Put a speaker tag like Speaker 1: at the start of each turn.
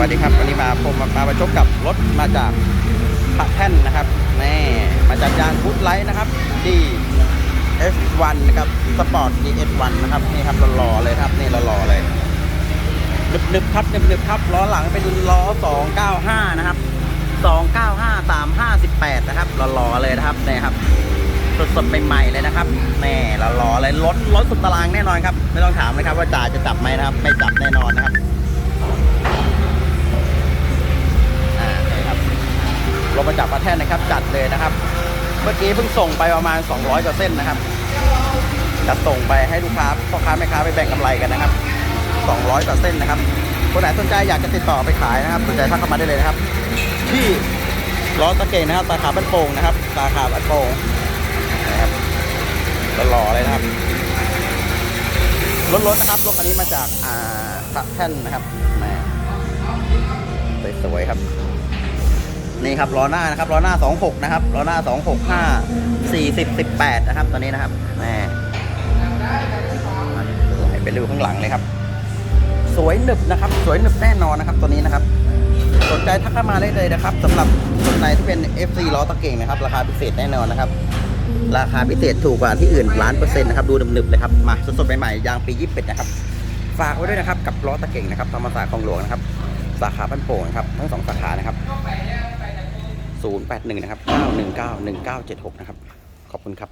Speaker 1: วัสดีครับ วันนี้มาผมมามาประชบกับรถมาจากพระแท่นนะครับแม่มาจากยางพุทไลท์นะครับดี S1 นะครับสปอร์ต DS1 นะครับนี่ครับหล่อเลยครับนี่หล่อเลยนึบๆครับนึบๆครับล้อหลังเป็นล้อ 295 นะครับ 295 358 นะครับหล่อเลยนะครับนี่ครับสดๆใหม่ๆเลยนะครับแม่หล่อเลยรถรถสุดตารางแน่นอนครับ ไม่ต้องถามนะครับว่าจ่าจะจับไหมนะครับ ไม่จับแน่นอนนะครับ รถมาจากประเทศนะครับ จัดเลยนะครับ เมื่อกี้เพิ่งส่งไปประมาณ 200กว่าเส้นนะครับจะส่งไปให้ลูกค้าพ่อค้าแม่ค้าไปแบ่งกำไรกันนะครับ 200กว่าเส้นนะครับคนไหนสนใจอยากจะติดต่อไปขายนะครับสนใจทักเข้ามาได้เลยนะครับ ที่ล้อตะเกงนะครับสาขาบ้านโป่งนะครับสาขาบ้านโป่งนะครับหล่อเลยนะครับรถๆนะครับรถคันนี้มาจากอ่าพระแท่นนะครับแม่สวยๆครับ นี่ครับล้อหน้านะครับล้อหน้า 26 นะครับล้อหน้า 265 40 18 นะครับตัวนี้นะครับแหมไปดูข้างหลังเลยครับ สวยหนึบนะครับ สวยหนึบแน่นอนนะครับตัวนี้นะครับ สนใจทักเข้ามาได้เลยนะครับสำหรับคนไหนที่เป็น FC ล้อตะเก่งนะครับ ราคาพิเศษแน่นอนนะครับ ราคาพิเศษถูกกว่าที่อื่นล้านเปอร์เซ็นต์นะครับดูหนึบๆเลยครับมาสดๆใหม่ๆยางปียี่สิบนะครับฝากไว้ด้วยนะครับกับล้อตะเก่งนะครับธรรมศาสตร์คลองหลวงนะครับสาขาบ้านโป่งนครับทั้งสองสาขานะครับ 081 นะครับ 919 1976 นะครับ ขอบคุณครับ